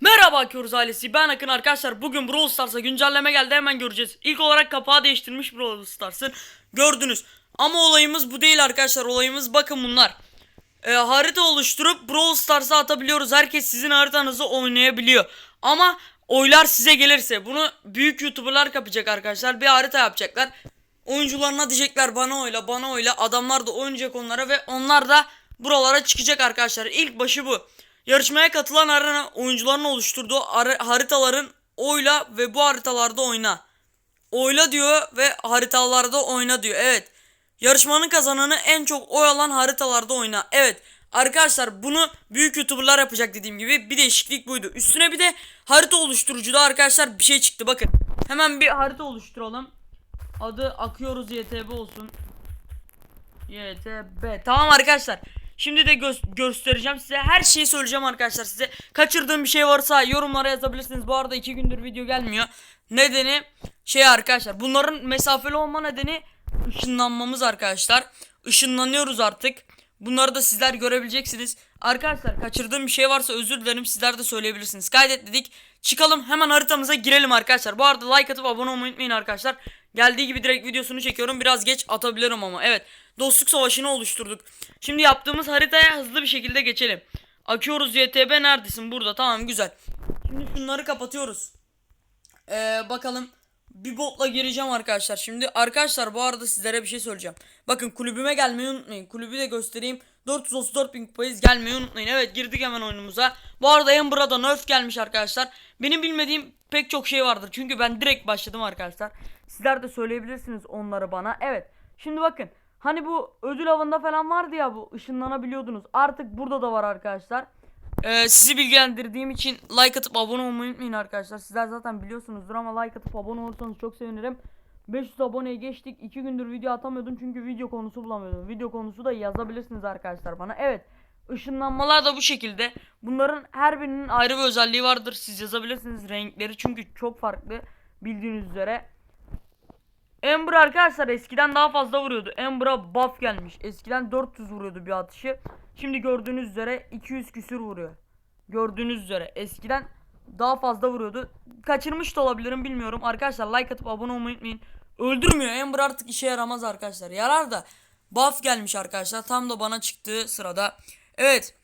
Merhaba Akıyoruz ailesi ben Akın arkadaşlar bugün Brawl Stars'a güncelleme geldi hemen göreceğiz. İlk olarak kapağı değiştirmiş Brawl Stars'ın gördünüz. Ama olayımız bu değil arkadaşlar olayımız bakın bunlar. Ee, harita oluşturup Brawl Stars'a atabiliyoruz. Herkes sizin haritanızı oynayabiliyor. Ama oylar size gelirse bunu büyük YouTuber'lar kapacak arkadaşlar. Bir harita yapacaklar. Oyuncularına diyecekler bana oyla bana oyla. Adamlar da oynayacak onlara ve onlar da buralara çıkacak arkadaşlar. İlk başı bu. Yarışmaya katılan arena oyuncuların oluşturduğu ar- haritaların oyla ve bu haritalarda oyna. Oyla diyor ve haritalarda oyna diyor. Evet. Yarışmanın kazananı en çok oy alan haritalarda oyna. Evet. Arkadaşlar bunu büyük youtuberlar yapacak dediğim gibi bir değişiklik buydu. Üstüne bir de harita oluşturucuda arkadaşlar bir şey çıktı bakın. Hemen bir harita oluşturalım. Adı Akıyoruz YTB olsun. YTB. Tamam arkadaşlar. Şimdi de gö- göstereceğim size. Her şeyi söyleyeceğim arkadaşlar size. Kaçırdığım bir şey varsa yorumlara yazabilirsiniz. Bu arada iki gündür video gelmiyor. Nedeni şey arkadaşlar. Bunların mesafeli olma nedeni ışınlanmamız arkadaşlar. Işınlanıyoruz artık. Bunları da sizler görebileceksiniz. Arkadaşlar kaçırdığım bir şey varsa özür dilerim sizler de söyleyebilirsiniz. Kaydet dedik. Çıkalım hemen haritamıza girelim arkadaşlar. Bu arada like atıp abone olmayı unutmayın arkadaşlar. Geldiği gibi direkt videosunu çekiyorum. Biraz geç atabilirim ama evet. Dostluk savaşını oluşturduk. Şimdi yaptığımız haritaya hızlı bir şekilde geçelim. Akıyoruz YTB neredesin? Burada tamam güzel. Şimdi şunları kapatıyoruz. Ee, bakalım bir botla gireceğim arkadaşlar. Şimdi arkadaşlar bu arada sizlere bir şey söyleyeceğim. Bakın kulübüme gelmeyi unutmayın. Kulübü de göstereyim. 434 bin kupayız gelmeyi unutmayın. Evet girdik hemen oyunumuza. Bu arada Ember'a da nerf gelmiş arkadaşlar. Benim bilmediğim pek çok şey vardır. Çünkü ben direkt başladım arkadaşlar. Sizler de söyleyebilirsiniz onları bana. Evet. Şimdi bakın. Hani bu ödül avında falan vardı ya bu ışınlanabiliyordunuz. Artık burada da var arkadaşlar. Ee, sizi bilgilendirdiğim için like atıp abone olmayı unutmayın arkadaşlar. Sizler zaten biliyorsunuzdur ama like atıp abone olursanız çok sevinirim. 500 aboneye geçtik. 2 gündür video atamıyordum çünkü video konusu bulamıyordum. Video konusu da yazabilirsiniz arkadaşlar bana. Evet. Işınlanmalar da bu şekilde. Bunların her birinin ayrı bir özelliği vardır. Siz yazabilirsiniz renkleri çünkü çok farklı bildiğiniz üzere. Ember arkadaşlar eskiden daha fazla vuruyordu. Ember'a buff gelmiş. Eskiden 400 vuruyordu bir atışı. Şimdi gördüğünüz üzere 200 küsür vuruyor. Gördüğünüz üzere eskiden daha fazla vuruyordu. Kaçırmış da olabilirim bilmiyorum. Arkadaşlar like atıp abone olmayı unutmayın. Öldürmüyor. Ember artık işe yaramaz arkadaşlar. Yarar da buff gelmiş arkadaşlar. Tam da bana çıktığı sırada. Evet.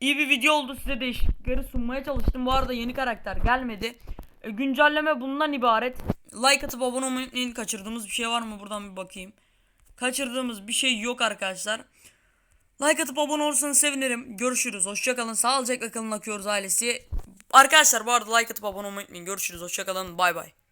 İyi bir video oldu. Size değişiklikleri sunmaya çalıştım. Bu arada yeni karakter gelmedi. E, güncelleme bundan ibaret. Like atıp abone olmayı unutmayın. Kaçırdığımız bir şey var mı? Buradan bir bakayım. Kaçırdığımız bir şey yok arkadaşlar. Like atıp abone olursanız sevinirim. Görüşürüz. Hoşçakalın. Sağlıcakla kalın akıyoruz ailesi. Arkadaşlar bu arada like atıp abone olmayı unutmayın. Görüşürüz. Hoşçakalın. Bay bay.